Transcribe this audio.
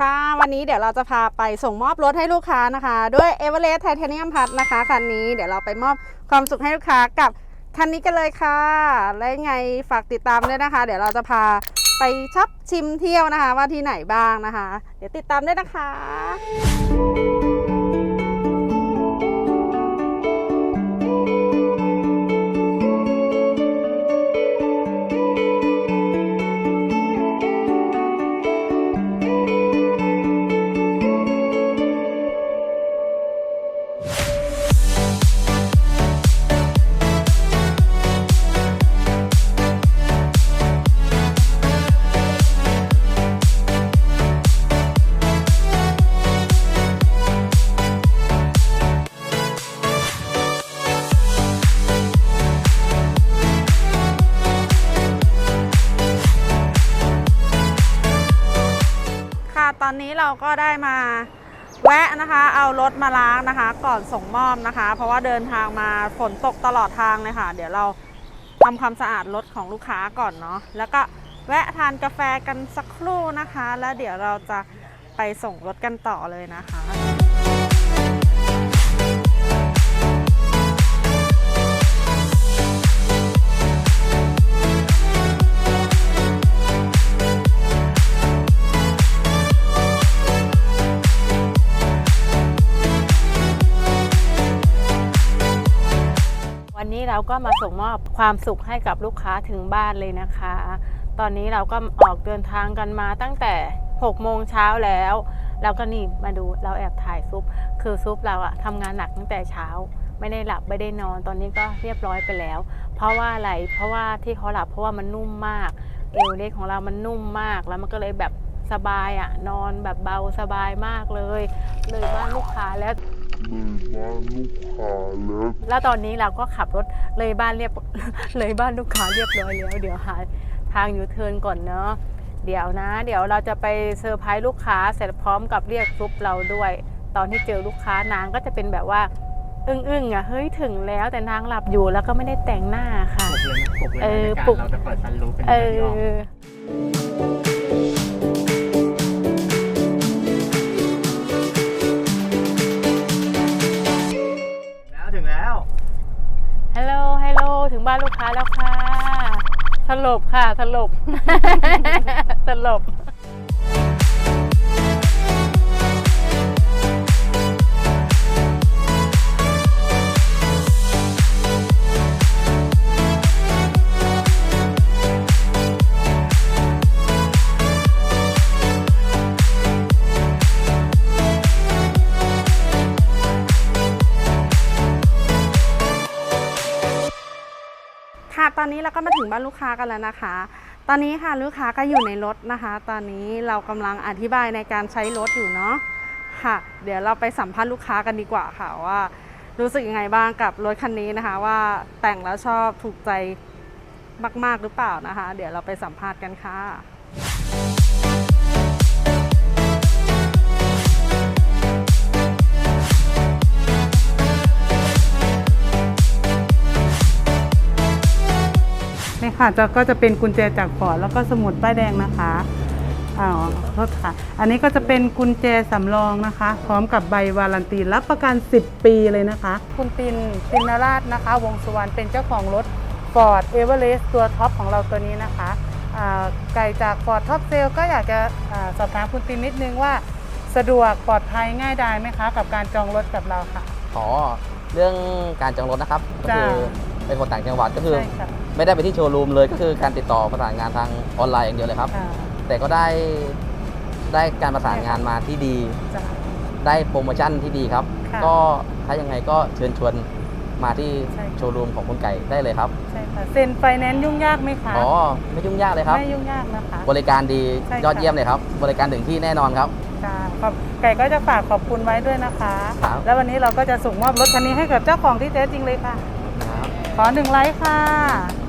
ค่ะวันนี้เดี๋ยวเราจะพาไปส่งมอบรถให้ลูกค้านะคะ ด้วย e v e r e s t Titanium Plus นะคะคันนี้เดี๋ยวเราไปมอบความสุขให้ลูกค้ากับคันนี้กันเลยค่ะ และยังไงฝากติดตามด้วยนะคะ เดี๋ยวเราจะพาไปช็อปชิมเที่ยวนะคะ ว่าที่ไหนบ้างนะคะ เดี๋ยวติดตามด้วยนะคะ ตอนนี้เราก็ได้มาแวะนะคะ เอารถมาล้างนะคะ ก่อนส่งมอบนะคะ เพราะว่าเดินทางมาฝนตกตลอดทางเลยค่ะ เดี๋ยวเราทำความสะอาดรถของลูกค้าก่อนเนาะแล้วก็แวะทานกาแฟกันสักครู่นะคะ แล้วเดี๋ยวเราจะไปส่งรถกันต่อเลยนะคะ นี้เราก็มาส่งมอบความสุขให้กับลูกค้าถึงบ้านเลยนะคะ ตอนนี้เราก็ออกเดินทางกันมาตั้งแต่6โมงเช้าแล้วแล้วก็นี่มาดูเราแอบถ่ายซุป คือซุปเราอะทำงานหนักตั้งแต่เช้า ไม่ได้หลับไม่ได้นอนตอนนี้ก็เรียบร้อยไปแล้ว เพราะว่าอะไรเพราะว่าที่เขาหลับเพราะว่ามันนุ่มมากเอวเล็กของเรามันนุ่มมากแล้วมันก็เลยแบบสบายอะนอนแบบเบาสบายมากเลย เลยบ้านลูกค้าแล้ว เลยบ้านลูกค้าแล้วตอนนี้เราก็ขับรถเลยบ้านเรียบ เลยบ้านลูกค้าเรียบร้อยแล้ว เดี๋ยวหาทางยูเทิร์นก่อนเนาะ เดี๋ยวนะ เดี๋ยวเราจะไปเซอร์ไพรส์ลูกค้าเสร็จพร้อมกับเรียกซุปเราด้วย ตอนที่เจอลูกค้านางก็จะเป็นแบบว่าอึ้งๆอะเฮ้ยถึงแล้วแต่นางหลับอยู่แล้วก็ไม่ได้แต่งหน้าค่ะ ปลุกเลยนะปลุกเลยนะในการปลุก เราจะเปิดซันรูฟเป็นเอเรื่องที่ออก อ ฮัลโหลฮัลโหลถึงบ้านลูกค้าแล้วค่ะ สลบค่ะ สลบ สลบ อนนี้เราก็มาถึงบ้านลูกค้ากันแล้วนะคะ ตอนนี้ค่ะลูกค้าก็อยู่ในรถนะคะ ตอนนี้เรากำลังอธิบายในการใช้รถอยู่เนาะค่ะ เดี๋ยวเราไปสัมภาษณ์ลูกค้ากันดีกว่าค่ะว่า รู้สึกยังไงบ้างกับรถคันนี้นะคะ ว่าแต่งแล้วชอบถูกใจมาก ๆ หรือเปล่านะคะ เดี๋ยวเราไปสัมภาษณ์กันค่ะ ค่ะจะก็จะเป็นกุญแจจากฟอร์ดแล้วก็สมุดป้ายแดงนะคะอ๋อโทษค่ะ อันนี้ก็จะเป็นกุญแจสำรองนะคะ พร้อมกับใบวารันตีรับประกัน 10 ปีเลยนะคะ คุณปินปินนราชนะคะ วงสุวรรณเป็นเจ้าของรถ Ford e v e r e s t ตัวท็อปของเราตัวนี้นะคะอ่าไก่จาก Ford Top Sale ก็อยากจะอาสอบถามคุณปินนิดนึงว่า สะดวกปลอดภัยง่ายดายไหมคะ กับการจองรถกับเราค่ะขอเรื่องการจองรถนะครับก็จ้าคือ เป็นคนต่างจังหวัดก็คือ ใช่ค่ะไม่ได้ไปที่โชว์รูมเลยก็คือการติดต่อประสานงานทางออนไลน์อย่างเดียวเลยครับ ค่ะแต่ก็ได้ได้การประสานงานมาที่ดี จ้ะ ได้โปรโมชั่นที่ดีครับ ค่ะก็ถ้ายังไงก็เชิญชวนมาที่ใช่ค่ะโชว์รูมของคุณไก่ได้เลยครับ ใช่ค่ะเซ็นไฟแนนซ์ยุ่งยากไหมคะอ๋อ ไม่ยุ่งยากเลยครับ ไม่ยุ่งยากนะคะ บริการดีใช่ค่ะ ยอดเยี่ยมเลยครับ บริการถึงที่แน่นอนครับค่ะขอบไก่ก็จะฝากขอบคุณไว้ด้วยนะคะ ครับ แล้ววันนี้เราก็จะส่งมอบรถคันนี้ให้กับเจ้าของที่แท้จริงเลยค่ะครับ ขอหนึ่งไลค์ค่ะ